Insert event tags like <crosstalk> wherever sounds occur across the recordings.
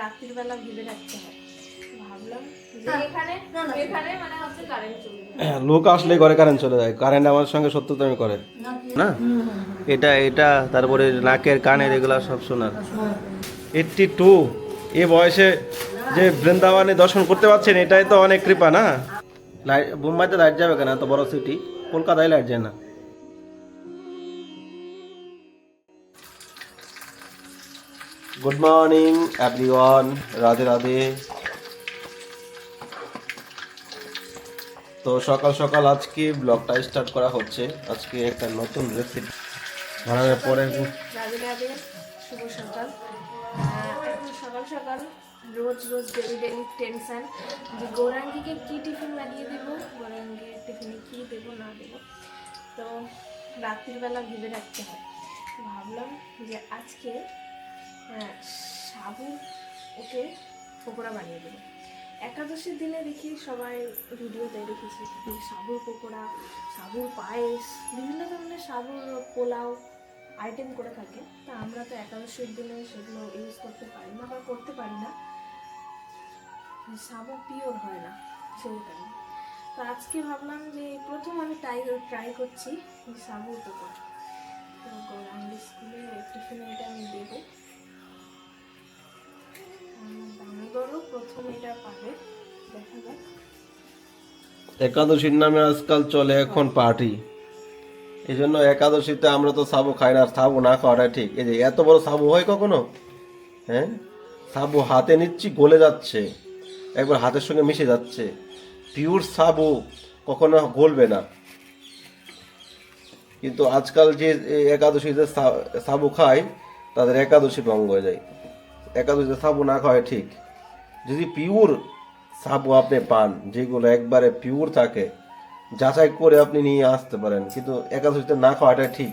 রাত্রির বেলা ভেবে রাখতে হয়। ভাবলাম যে এখানে এখানে মানে হ্যাঁ, লোক আসলে ঘরে কারেন্ট চলে যায়। কারেন্ট আমার সঙ্গে সত্যতামি করে। না এটা এটা তারপরে নাকের কানের এগুলা সব শোনার। এইটটি টু এ বয়সে যে বৃন্দাবনে দর্শন করতে পারছেন এটাই তো অনেক কৃপা না? লাইট মুম্বাইতে লাইট যাবে কেন? এত বড় সিটি কলকাতায় লাইট যায় না। Good morning everyone Radhe Radhe তো সকাল সকাল আজকে ব্লগটা স্টার্ট করা হচ্ছে। আজকে একটা নতুন রেসিপি বানানোর পরে রাধে রাধে। শুভ সকাল। সকাল সকাল রোজ রোজ ডেলি ডেলি টেনশন যে গৌরাঙ্গীকে কী টিফিন বানিয়ে দেবো? গৌরাঙ্গীর টিফিনে কী দেবো না দেবো? তো রাত্রির বেলা ভেবে রাখতে হয়। ভাবলাম যে আজকে সাবু ওকে পকোড়া বানিয়ে দেবো। একাদশীর দিনে দেখি সবাই ভিডিওতে দেখেছি সাবুর পকোড়া, সাবুর পায়েস, বিভিন্ন ধরনের সাবুর পোলাও আইটেম করে থাকে। তা আমরা তো একাদশীর দিনে সেগুলো ইউজ করতে পারি না বা করতে পারি না। সাবু পিওর হয় না সেই কারণে। তো আজকে ভাবলাম যে প্রথম আমি ট্রাই ট্রাই করছি সাবুর পকোড়া। তো গৌরাঙ্গি স্কুলে টিফিনে এটা আমি দেবো। প্রথম এটা পাবে। দেখা যাক। একাদশীর নামে আজকাল চলে এখন পার্টি। এই জন্য একাদশীতে আমরা তো সাবু খাই না সাবু না খাওয়াটা ঠিক। এই যে এত বড় সাবু হয় কখনো? হ্যাঁ? সাবু হাতে নিচ্ছি গলে যাচ্ছে। একবার হাতের সঙ্গে মিশে যাচ্ছে। পিওর সাবু কখনো গলবে না। কিন্তু আজকাল যে একাদশীতে সাবু খায় তাদের একাদশী ভঙ্গ হয়ে যায়। একাদশীতে সাবু না খাওয়াই ঠিক। যদি পিওর সাবু আপনি পান, যেগুলো একবারে পিওর থাকে, যাচাই করে আপনি নিয়ে আসতে পারেন, কিন্তু একাদশীতে না খাওয়াটা ঠিক।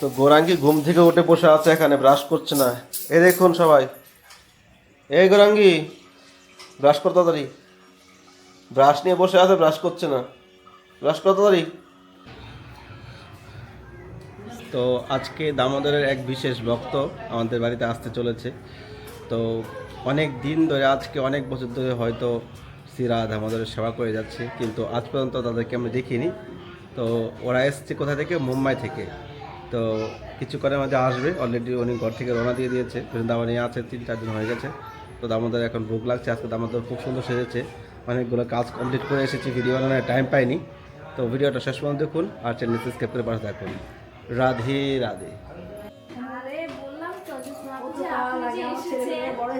তো গোরাঙ্গি ঘুম থেকে উঠে বসে আছে, এখানে ব্রাশ করছে না। এ দেখুন সবাই। এই গোরাঙ্গি ব্রাশ কর তাড়াতাড়ি। ব্রাশ নিয়ে বসে আছে ব্রাশ করছে না। ব্রাশ কর তাড়াতাড়ি। তো আজকে দামোদরের এক বিশেষ ভক্ত আমাদের বাড়িতে আসতে চলেছে। তো অনেক দিন ধরে আজকে, অনেক বছর ধরে হয়তো সিরা দামোদরের সেবা করে যাচ্ছে, কিন্তু আজ পর্যন্ত তাদেরকে আমরা দেখিনি। তো ওরা এসছে কোথা থেকে? মুম্বাই থেকে। তো কিছুক্ষণের মধ্যে আসবে। অলরেডি উনি ঘর থেকে রওনা দিয়ে দিয়েছে। বৃন্দাবনে আছে তিন চার দিন হয়ে গেছে। তো দামোদর এখন ভোগ লাগছে। আজকে দামোদর খুব সুন্দর সেজেছে। অনেকগুলো কাজ কমপ্লিট করে এসেছি। ভিডিও বানানোর টাইম পাইনি। তো ভিডিওটা শেষ পর্যন্ত দেখুন আর চ্যানেল সাবস্ক্রাইব করে পাশে থাকুন। রাধে রাধে।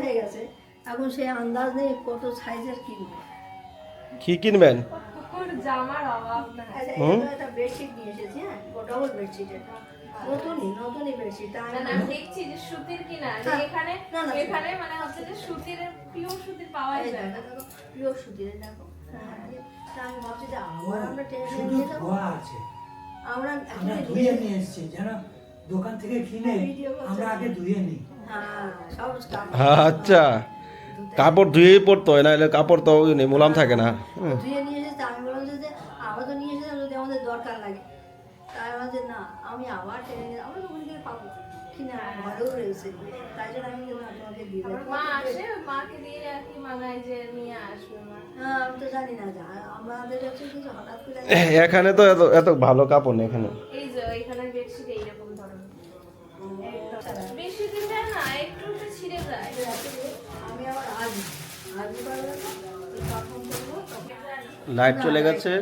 হয়ে এখন সে আন্দাজ নেই কত সাইজের কিনবে। কি কিনবেন? জামার অভাব না। আচ্ছা, একটা বেডশিট নিয়ে এসেছি হ্যাঁ? ডবল বেডশিট এটা। নতুনই নতুনই বেডশিট না, না, আমি আমি দেখছি যে সুতির কিনা। এখানে না, না, এখানে মানে হচ্ছে যে সুতির পিওর সুতির পাওয়া যায় না। পিওর সুতির দেখো। হ্যাঁ, আমি ভাবছি যে আবার আমরা টেনে নিয়ে যাব আছে। আমরা আমরা ধুয়ে নিয়ে এসেছি যেন দোকান থেকে কিনে আমরা আগে ধুয়ে নিই। হ্যাঁ স্টাফ আচ্ছা। কাপড় ধুয়েই পরতো হয় না হলে কাপড় তো নেই, মোলাম থাকে না। ধুয়ে নিয়ে এসেছে আমি বললাম যে আমরা তো নিয়ে এসেছিলাম যদি আমাদের দরকার লাগে। তাই আমাদের না আমি আবার টেনে আমরা তো পাবো কিনা ঘরেও রয়েছে তাই জন্য আমি তোমাকে দিয়ে মা আসে মাকে দিয়ে আর কি মানায় যে নিয়ে আসবে মা। হ্যাঁ আমি তো জানি না আমাদের হচ্ছে কিছু হঠাৎ করে এখানে তো এত এত ভালো কাপড় নেই এখানে। এই যে এখানে বেডশিট এইরকম ধরনের। বেশি দিন না একটু একটু ছিঁড়ে যায়। আমি আবার আজ আজ লাইট চলে গেছে।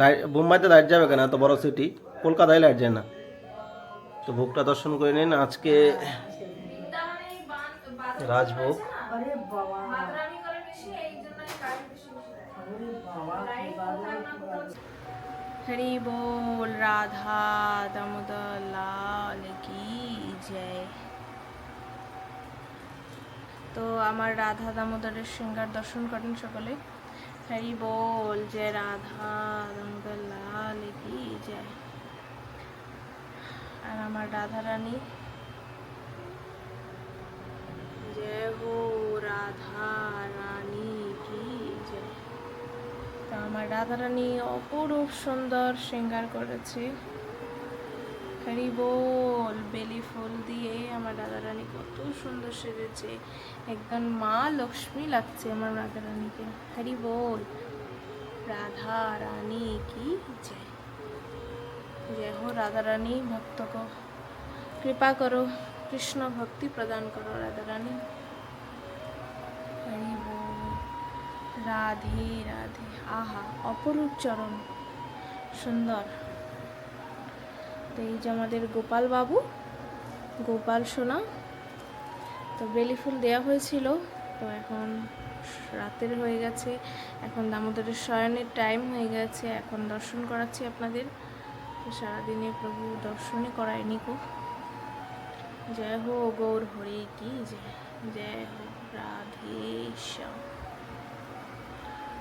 লাইট মুম্বাইতে লাইট যাবে কেন? এত বড় সিটি কলকাতায় লাইট যায় না। তো ভোগটা দর্শন করে নিন। আজকে রাজভোগ। হরি বল রাধা দামোদর লাল কি জয়। তো আমার রাধা দামোদরের সিঙ্গার দর্শন করেন সকলে। হরি বল জয় রাধা দামোদর লাল কি জয়। আর আমার রাধা রানী জয় হো রাধা রানী কি জয়। তো আমার রাধারানী অপরূপ সুন্দর শৃঙ্গার করেছে। হরি বল, বেলি ফুল দিয়ে আমার রাধা রানী কত সুন্দর সেজেছে। একদম মা লক্ষ্মী লাগছে আমার রাধা রানীকে হরি বল রাধা রানী কি জয়। જય હો રાધારાણી ભક્તો કો કૃપા કરો કૃષ્ણ ભક્તિ પ્રદાન કરો રાધારાણી রাধে রাধে আহা অপরূপ চরণ সুন্দর তো এই যে আমাদের গোপাল বাবু গোপাল সোনা তো বেলি ফুল দেওয়া হয়েছিল তো এখন রাতের হয়ে গেছে এখন দামোদরের শয়নের টাইম হয়ে গেছে এখন দর্শন করাচ্ছি আপনাদের তো সারাদিনে প্রভু দর্শনই করায়নি কো জয় হো গৌর হরে কি জয় জয় হো রাধে শ্যাম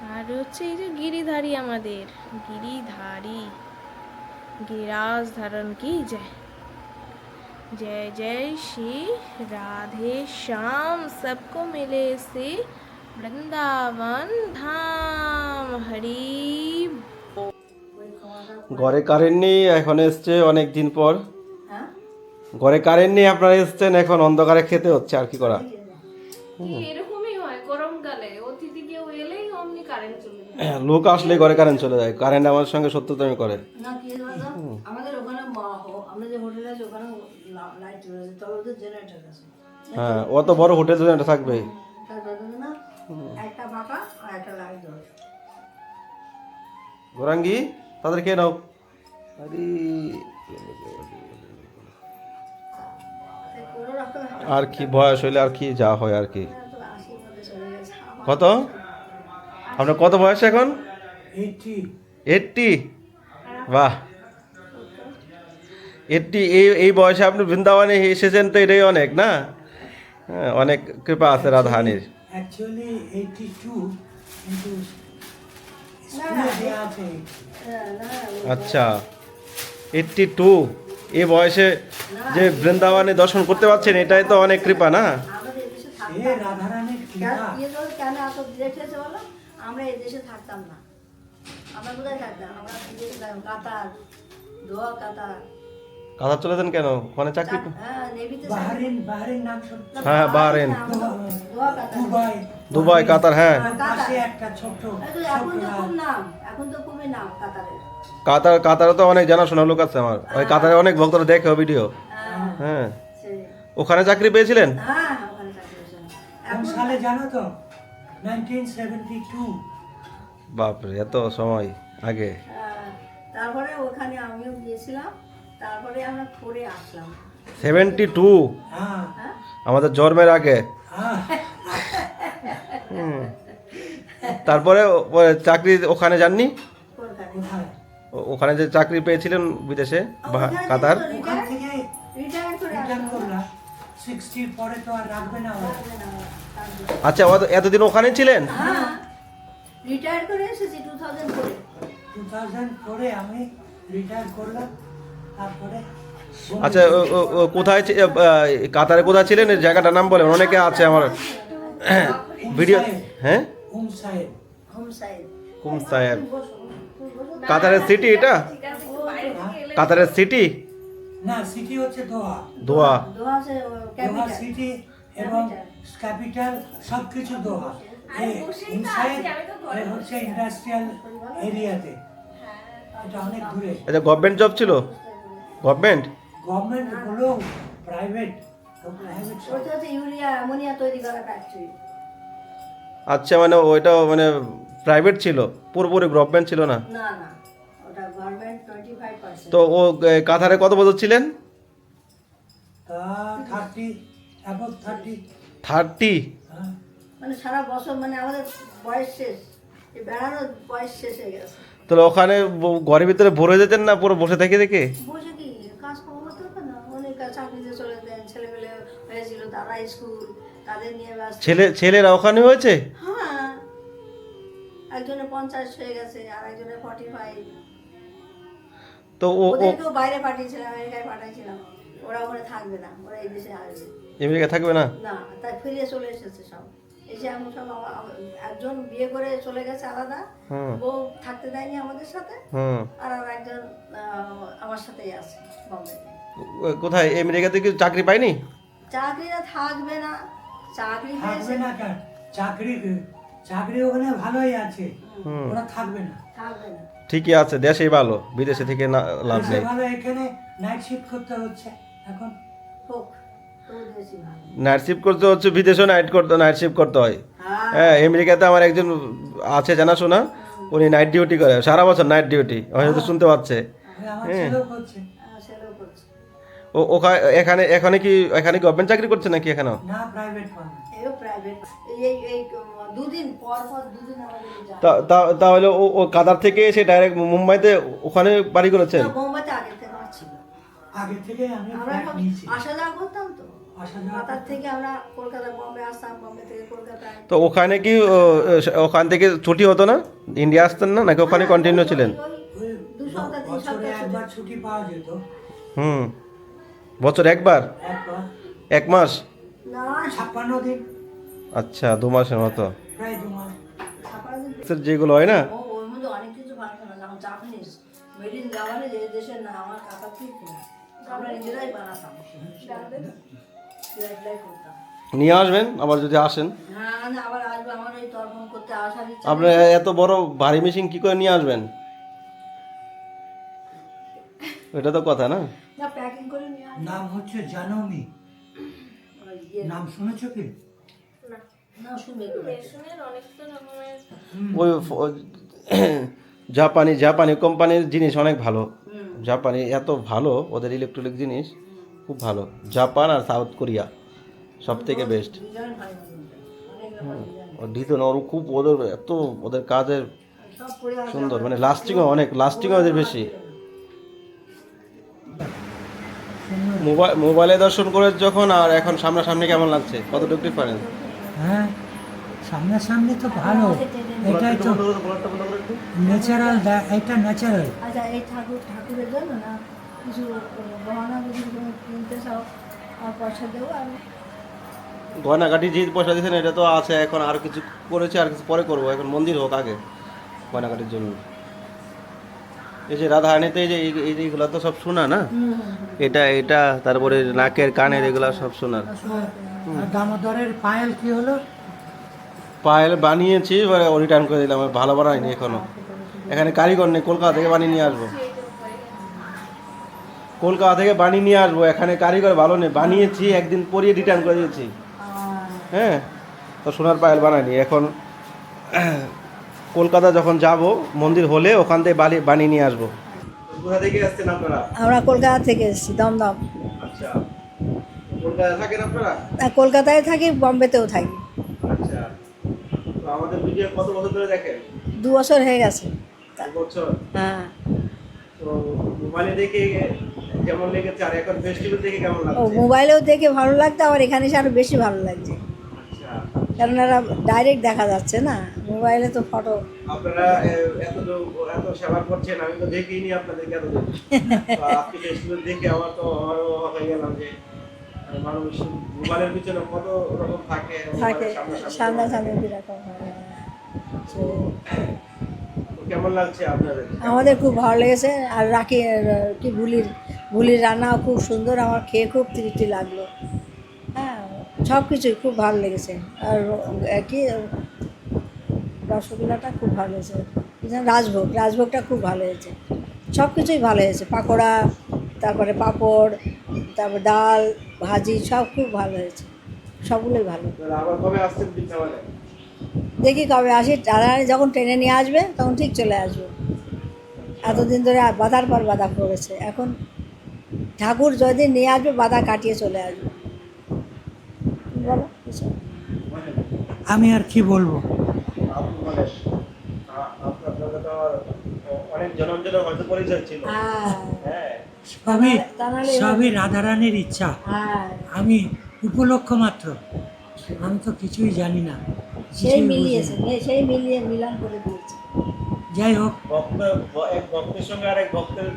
আর হচ্ছে এই যে গিরিধারী আমাদের গিরিধারী गिराज धारण की जय जय जय श्री राधे श्याम सबको मिले से वृंदावन धाम हरि ঘরে কারেন্ট নেই এখন এসছে অনেক দিন পর। হ্যাঁ? ঘরে কারেন্ট নেই আপনারা এসছেন এখন অন্ধকারে খেতে হচ্ছে আর কি করা? এরকমই হয় গরমকালে অতিথি কেউ এলেই অমনি কারেন্ট চলে যায়। লোক আসলে ঘরে কারেন্ট চলে যায়। কারেন্ট আমার সঙ্গে সত্যতামি করে। না কি আমাদের ওখানে আমরা যে হোটেলে আছে ওখানে লাইট রয়েছে তবে ওদের জেনারেটার আছে। হ্যাঁ অত বড় হোটেল তো থাকবেই তার একটা আর একটা লাইট ধরে গোরাঙ্গি? তাদের কে নাও। আরে কি বয়স হইলে আর কি যা হয় আর কি। কত? আপনার কত বয়স এখন? এইটটি। বাহ। এইটটি এই এই বয়সে আপনি বৃন্দাবনে এসেছেন তো এটাই অনেক না? হ্যাঁ অনেক কৃপা আছে রাধাহানির অ্যাকচুয়ালি এইটি টু কিন্তু স্কুলে দেওয়া আছে হ্যাঁ, না আচ্ছা। এইটটি টু এ বয়সে যে বৃন্দাবনে দর্শন করতে পারছেন এটাই তো অনেক কৃপা না? ইয়ে আমরা এদেশে থাকতাম না। আমরা কোথায় থাকতাম? আমরা কাতার দোয়া কাতার। কাতার চলেছেন কেন? ওখানে চাকরি চাক- হ্যাঁ বাহারিন। হ্যাঁ, দুবাই। দুবাই কাতার হ্যাঁ। কাতারের কাতার। কাতারে। তো অনেক জানাশোনা লোক আছে আমার। ওই কাতারে অনেক ভক্তরা দেখে ভিডিও। হ্যাঁ। হ্যাঁ ওখানে চাকরি পেয়েছিলেন? হ্যাঁ ওখানে চাকরি হয়েছে। কোন এখন সালে জানো তো? নাইনটিন সেভেন্টি টু বাপরে এত সময় আগে। তারপরে ওখানে আমিও গিয়েছিলাম। তারপরে আমরা আসলাম। সেভেন্টি টু হ্যাঁ। হ্যাঁ আমাদের জন্মের আগে? হ্যাঁ তারপরে চাকরি ওখানে যাননি? ও- ওখানে যে চাকরি পেয়েছিলেন বিদেশে? বা কাতার? আচ্ছা এতদিন ওখানে ছিলেন? হ্যাঁ। রিটায়ার করে এসেছি টু থাউজেন্ড করে। টু থাউজেন্ড করে আমি রিটায়ার করলাম। আচ্ছা ও- ও- ও কোথায় কাতারে কোথায় ছিলেন? এই জায়গাটার নাম বলেন অনেকে আছে আমার। ভিডিও হ্যাঁ? কুম সাহেব। কাতারের সিটি এটা? কাতারের সিটি না সিটি হচ্ছে দোহা। দোয়া দোহা সিটি এবং ক্যাপিটাল সব কিছু দোহা। হচ্ছে ইন্ডাস্ট্রিয়াল এরিয়াতে এটা অনেক দূরে। আচ্ছা গভর্নমেন্ট জব ছিল? গভর্নমেন্ট গভর্নমেন্ট হলেও প্রাইভেট আচ্ছা মানে ওইটা মানে প্রাইভেট ছিল? পুরোপুরি গভর্নমেন্ট ছিল না? তো ও এ, কাতারে কত বছর ছিলেন? থার্টি হ্যাঁ। মানে সারা বছর মানে আমাদের বয়স শেষ। বেড়ানোর বয়স শেষ হয়ে গেছে। তাহলে ওখানে ঘরের ভিতরে ভরে যেতেন না পুরো বসে থেকে দেখে? বসে কি কাজ কম হতে হবে না অনেক চাকরিতে চলে দেন ছেলেমেলে হয়েছিল তারা স্কুল তাদের নিয়ে ব্যস্ত। ছেলে ছেলেরা ওখানে হয়েছে? হ্যাঁ। একজনের পঞ্চাশ হয়ে গেছে আর একজনের ফর্টি ফাইভ তো ও ওদেরকেও বাইরে পাঠিয়েছিলাম আমেরিকায় পাঠিয়েছিলাম ওরা ওখানে থাকবে না ওরা এই দেশে আসবে। আমেরিকা থাকবে না? না তাই ফিরে চলে এসেছে সব। এসে সব একজন বিয়ে করে চলে গেছে আলাদা বউ থাকতে দেয়নি আমাদের সাথে আর আর একজন আমার সাথেই আছে বম্বে। কোথায়? আমেরিকাতে কি চাকরি পাইনি চাকরিটা থাকবে না। চাকরি থাকবে না কেন? চাকরি চাকরি ওখানে ভালোই আছে। হুম। ওরা থাকবে না। থাকবে না। ঠিকই আছে দেশেই ভালো বিদেশে থেকে না লাভ নেই। ভালো এখানে নাইট শিফট করতে হচ্ছে। এখন হোক তো বেশি ভালো। নাইট শিফট করতে হচ্ছে বিদেশেও নাইট করতে নাইট শিফট করতে হয়। হ্যাঁ। হ্যাঁ আমেরিকাতে আমার একজন আছে জানাশোনা উনি নাইট ডিউটি করে সারা বছর নাইট ডিউটি হয়তো শুনতে পাচ্ছে। হ্যাঁ। ও ওখানে এখানে এখানে কি এখানে গভর্নমেন্ট চাকরি করছে নাকি এখানেও? না প্রাইভেট প্রাইভেট এই এই দুদিন পর পর দুদিন আমাদের তা- তা- তাহলে ও ও কাতার থেকে এসে ডাইরেক্ট মুম্বাইতে ওখানে বাড়ি করেছেন? না, আগে থেকে ছিল। আগে থেকে আমি আমরা ফ্ল্যাট সব নিয়েছি। আসা যাওয়া করতাম তো। ওখানে কি ওখান থেকে ছুটি হতো না? ইন্ডিয়া আসতেন না? নাকি ওখানে কন্টিনিউ ছিলেন ওই- ওই ওই দু সপ্তাহ তিন সপ্তাহ ছুটি পাওয়া যেত। হুম। বছর একবার? এক মাস? আচ্ছা দু মাসের মতো। যেগুলো হয় না? নিয়ে আসবেন? আবার যদি আসেন? হ্যাঁ আমি আবার আসব। আমার এই তর্পণ করতে আসার ইচ্ছা আপনি এত বড় ভারী মেশিন কি করে নিয়ে আসবেন? এটা তো কথা না। নাম হচ্ছে জানমি। ইয়ে। নাম শুনেছো কি? ওই <clears throat> জাপানি জাপানি কোম্পানির জিনিস অনেক ভালো। জাপানি এত ভালো ওদের ইলেকট্রনিক জিনিস খুব ভালো। জাপান আর সাউথ কোরিয়া সব থেকে বেস্ট ডিজাইন ওর খুব ওদের এত ওদের কাজের সুন্দর মানে লাস্টিংও অনেক লাস্টিংও ওদের বেশি। মোবাইল মোবাইলে দর্শন করে যখন আর এখন সামনাসামনি কেমন লাগছে? কতটুকু ডিফারেন্স হ্যাঁ সামনাসামনি তো ভালো। এটাই তো ন্যাচারাল এটা ন্যাচারাল আচ্ছা এই ঠাকুর ঠাকুরের জন্য না কিছু গহনা যদি কিনতে চাও আর পয়সা দেবো আমি গয়নাগাটি যে পয়সা দিয়েছেন এটা তো আছে এখন আর কিছু করেছে আর কিছু পরে করব। এখন মন্দির হোক আগে গয়নাগাটির জন্য। এই যে রাধারানীতে এই যে এই- এই যে এগুলো তো সব শোনা না? এটা এটা তারপরে নাকের কানের এগুলো সব শোনার দামোদরের পায়েল কি হলো? পায়েল বানিয়েছি রিটার্ন করে দিলাম ভালো বানাইনি এখনও। এখানে কারিগর নেই কলকাতা থেকে বানিয়ে নিয়ে আসব। কলকাতা থেকে বানিয়ে নিয়ে আসব এখানে কারিগর ভালো নেই বানিয়েছি একদিন পরিয়ে রিটার্ন করে দিয়েছি। হ্যাঁ তো সোনার পায়েল বানাইনি এখন কলকাতা যখন যাব মন্দির হলে ওখান থেকে বালি বানিয়ে নিয়ে আসব। কোথা থেকে আসছেন আপনারা? আমরা কলকাতা থেকে এসেছি দমদম। আচ্ছা। কলকাতা থাকেন আপনারা? কলকাতায় থাকি বম্বেতেও থাকি। আচ্ছা। তো আমাদের ভিডিও কত বছর ধরে দেখেন? দু বছর হয়ে গেছে। এক বছর? হ্যাঁ। তো মোবাইলে দেখে কেমন লেগেছে? আর এখন ফেস্টিভ্যাল দেখে কেমন ও মোবাইলেও দেখে ভালো লাগতো আবার এখানে এসে আরও বেশি ভালো লাগছে। কারণ এরা ডাইরেক্ট দেখা যাচ্ছে না। মোবাইলে তো ফটো আপনারা এত এত সেবা করছেন আমি তো দেখিনি আপনাদেরকে এত আজকে ফেস্টিভ্যাল দেখে আমার তো আমারও হয়ে গেলাম যে মানুষ মোবাইলের পিছনে কত রকম থাকে থাকে সামনাসামনি। সামনাসামনি কীরকম হয় তো তো কেমন লাগছে আপনাদের? আমাদের খুব ভালো লেগেছে। আর রাখি কি ভুলির ভুলির রান্নাও খুব সুন্দর আমার খেয়ে খুব তৃপ্তি লাগল। সব কিছুই খুব ভালো লেগেছে। আর কি রসগোল্লাটা খুব ভালো হয়েছে রাজভোগ রাজভোগটা খুব ভালো হয়েছে সব কিছুই ভালো হয়েছে পাকোড়া তারপরে পাঁপড় তারপর ডাল ভাজি সব খুব ভালো হয়েছে সবগুলোই ভালো। দেখি কবে আসি। রাধারানী যখন ট্রেনে নিয়ে আসবে তখন ঠিক চলে আসব। এতদিন ধরে বাধার পর বাধা পড়েছে। এখন ঠাকুর যদি নিয়ে আসবে বাধা কাটিয়ে চলে আসবে। কিছু? আমি আর কি বলব? আপনি মানে হ্যাঁ। হ্যাঁ। সবই সবই রাধারানীর ইচ্ছা। হ্যাঁ। আমি উপলক্ষ মাত্র। আমি তো কিছুই জানি না সেই মিলিয়েছে সেই মিলিয়ে মিলান করে দিয়েছে। যাই হোক। ভক্ত এক ভক্তের সঙ্গে আর এক ভক্তের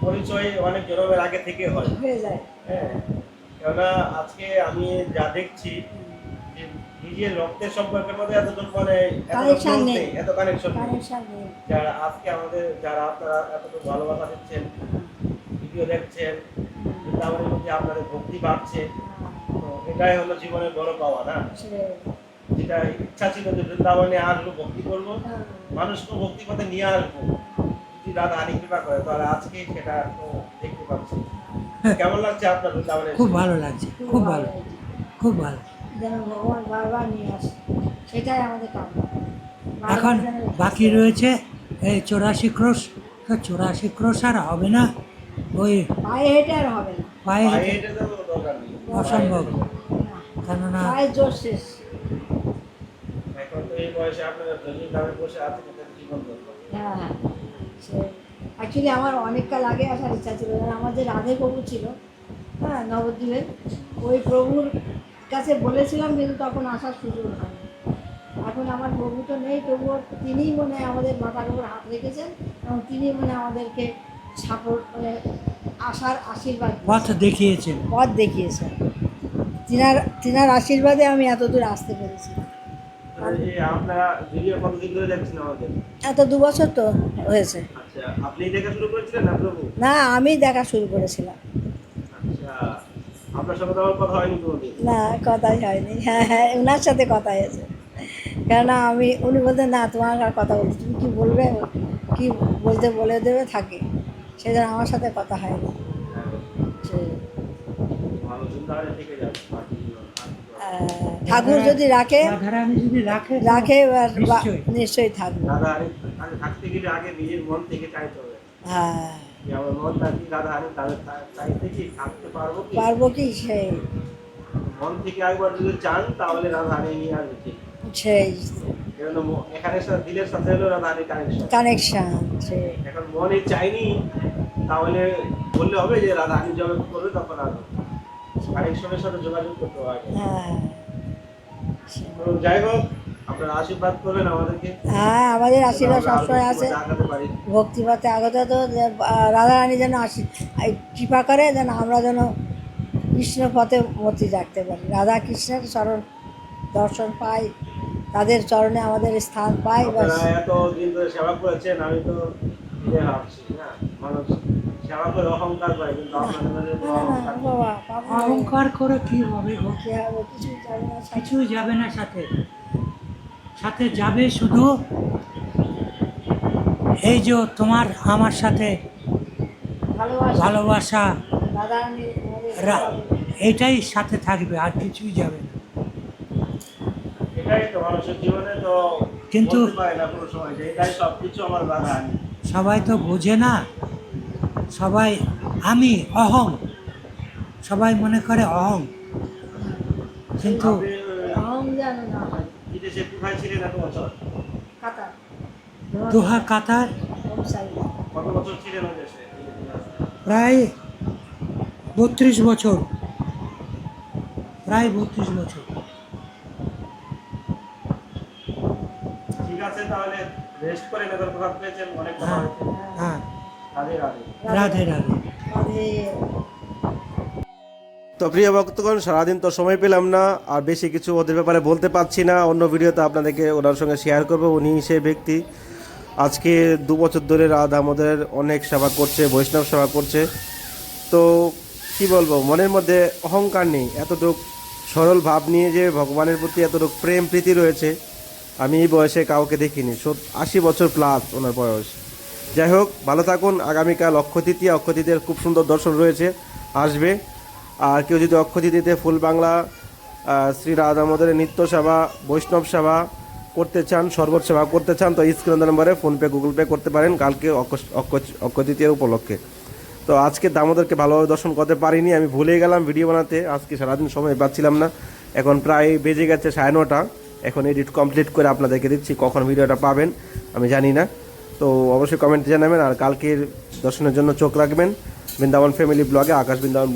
পরিচয় অনেক জনমের আগে থেকে হয়। হয়ে যায়। হ্যাঁ। কেননা আজকে আমি যা দেখছি যে নিজের রক্তের সম্পর্কের মধ্যে এতজন মানে এত নেই। নেই, এত কানেকশন নেই। যারা আজকে আমাদের যারা আপনারা এতটুকু ভালোবাসা দিচ্ছেন ভিডিও দেখছেন বৃন্দাবনের প্রতি আপনাদের ভক্তি বাড়ছে তো এটাই হলো জীবনের বড় পাওয়া না? যেটা ইচ্ছা ছিল যে বৃন্দাবনে আসব ভক্তি করব মানুষকে ভক্তি পথে নিয়ে আসব। যদি রাধা হানি কৃপা করে তাহলে আজকে সেটা তো দেখতে পাচ্ছি। কেমন লাগছে আপনার বৃন্দাবনে খুব ভালো লাগছে খুব ভালো খুব ভালো। যেন ভগবান বারবার নিয়ে আসে সেটাই আমাদের কাম্য। এখন বাকি রয়েছে এই চৌরাশি ক্রোশ তো চৌরাশি ক্রোশ আর হবে না ওই পায়ে হেঁটে আর হবে না। পায়ে পায়ে হেঁটে। অসম্ভব। কেননা পায়ের জোর শেষ। এখন তো এই বয়সে আপনারা বসে আছেন জীবন হ্যাঁ হ্যাঁ সে অ্যাকচুয়ালি আমার অনেক কাল আগে আসার ইচ্ছা ছিল কারণ আমার যে রাধে প্রভু ছিল হ্যাঁ নবদ্বীপের ওই প্রভুর কাছে বলেছিলাম কিন্তু তখন আসার সুযোগ হয়নি। এখন আমার প্রভু তো নেই তবুও তিনিই মনে হয় আমাদের মাথার উপর হাত রেখেছেন এবং তিনি মনে হয় আমাদেরকে সাপোর্ট মানে আসার আশীর্বাদ পথ দেখিয়েছেন। পথ দেখিয়েছেন। তিনার তিনার আশীর্বাদে আমি এতদূর আসতে পেরেছি। এত দু বছর তো হয়েছে। আপনি দেখা শুরু করেছিলেন না প্রভু? না আমি দেখা শুরু করেছিলাম। আচ্ছা আপনার তো আমার কথা হয়নি কোনোদিন। না কথাই হয়নি। হ্যাঁ হ্যাঁ ওনার সাথে কথা হয়েছে কেননা আমি উনি বলতেন না তোমার আর কথা বলতে তুমি কী বলবে? কি বলতে বলে দেবে থাকে। সেই জন্য আমার সাথে কথা হয়নি? আহ, ঠাকুর যদি রাখে রাখে। নিশ্চয়ই। থাকবে। রাধা থাকতে গেলে আগে নিজের মন থেকে চাইতে হবে। হ্যাঁ। আমার মনটা কি রাধা হানি তাহলে চাইতে কি থাকতে পারব কি? পারব কি? সেই। মন থেকে একবার যদি চান তাহলে রাধা হানি নিয়ে আসবে ঠিক। সেই। এখানে দিলের সাথে হলো রাধা হানি কানেকশন কানেকশান এখন মনে চাইনি তাহলে বললে হবে যে রাধা হানি যবে করবে তখন আসবে কানেকশনের সাথে যোগাযোগ করতে হবে। হ্যাঁ। যাই হোক আপনারা আশীর্বাদ করবেন আমাদেরকে। হ্যাঁ আমাদের আশীর্বাদ সবসময় আছে। ভক্তিপথে আগত তো রাধারানী যেন আসি কৃপা করে যেন আমরা যেন কৃষ্ণ পথে মতি রাখতে পারি। রাধা কৃষ্ণের চরণ দর্শন পাই তাদের চরণে আমাদের স্থান পাই বাস আপনারা এত দিন ধরে সেবা করেছেন আমি তো ভাবছি না মানুষ সেবা করে অহংকার করে কি হবে গো? কিছুই না কিছুই যাবে না সাথে। সাথে যাবে শুধু? এই যে তোমার আমার সাথে ভালোবাসা। এইটাই সাথে থাকবে আর কিছুই যাবে না। এটাই তো মানুষের জীবনে তো কিন্তু- এটাই সবাই তো বোঝে না সবাই আমি অহং সবাই মনে করে অহং। কিন্তু অহং যেন না। বিদেশে কোথায় ছিলেন এত বছর? কাতা দোহা কাতার? কত বছর ছিলেন ওই দেশে? প্রায় বত্রিশ বছর। প্রায় বত্রিশ বছর। ঠিক আছে তাহলে রেস্ট করে নেবার কথা পেয়েছেন অনেক হ্যাঁ হ্যাঁ। রাধে রাধে। রাধে রাধে। রাধে। তো প্রিয় ভক্তগণ, সারাদিন তো সময় পেলাম না, আর বেশি কিছু ওদের ব্যাপারে বলতে পারছি না। অন্য ভিডিওতে আপনাদেরকে ওনার সঙ্গে শেয়ার করব, উনি সেই ব্যক্তি। আজকে দু বছর ধরে রাধা আমাদের অনেক সেবা করছে, বৈষ্ণব সেবা করছে। তো কি বলব, মনের মধ্যে অহংকার নেই, এতটুক সরল ভাব নিয়ে যে ভগবানের প্রতি এতটুক প্রেম প্রীতি রয়েছে, আমি এই বয়সে কাউকে দেখিনি। আশি বছর প্লাস ওনার বয়স। যাই হোক, ভালো থাকুন, আগামীকাল অক্ষয় তৃতীয়া খুব সুন্দর দর্শন রয়েছে, আসবে। আর কেউ যদি অক্ষয় তৃতীয়তে ফুল বাংলা শ্রী রাধা দামোদরের নিত্য সেবা, বৈষ্ণব সেবা করতে চান সর্বত সেবা করতে চান, তো স্ক্রিন নম্বরে ফোনপে গুগল পে করতে পারেন কালকে অক্ষয় উপলক্ষে। তো আজকে দামোদরকে ভালোভাবে দর্শন করতে পারিনি, আমি ভুলে গেলাম ভিডিও বানাতে, আজকে সারাদিন সময় পাচ্ছিলাম না। এখন প্রায় বেজে গেছে সাড়ে নটা, এখন এডিট কমপ্লিট করে আপনাদেরকে দিচ্ছি, কখন ভিডিওটা পাবেন আমি জানি না। তো অবশ্যই কমেন্টে জানাবেন, আর কালকের দর্শনের জন্য চোখ রাখবেন। বৃন্দাবন ফ্যামিলি ব্লগে আকাশ বৃন্দাবন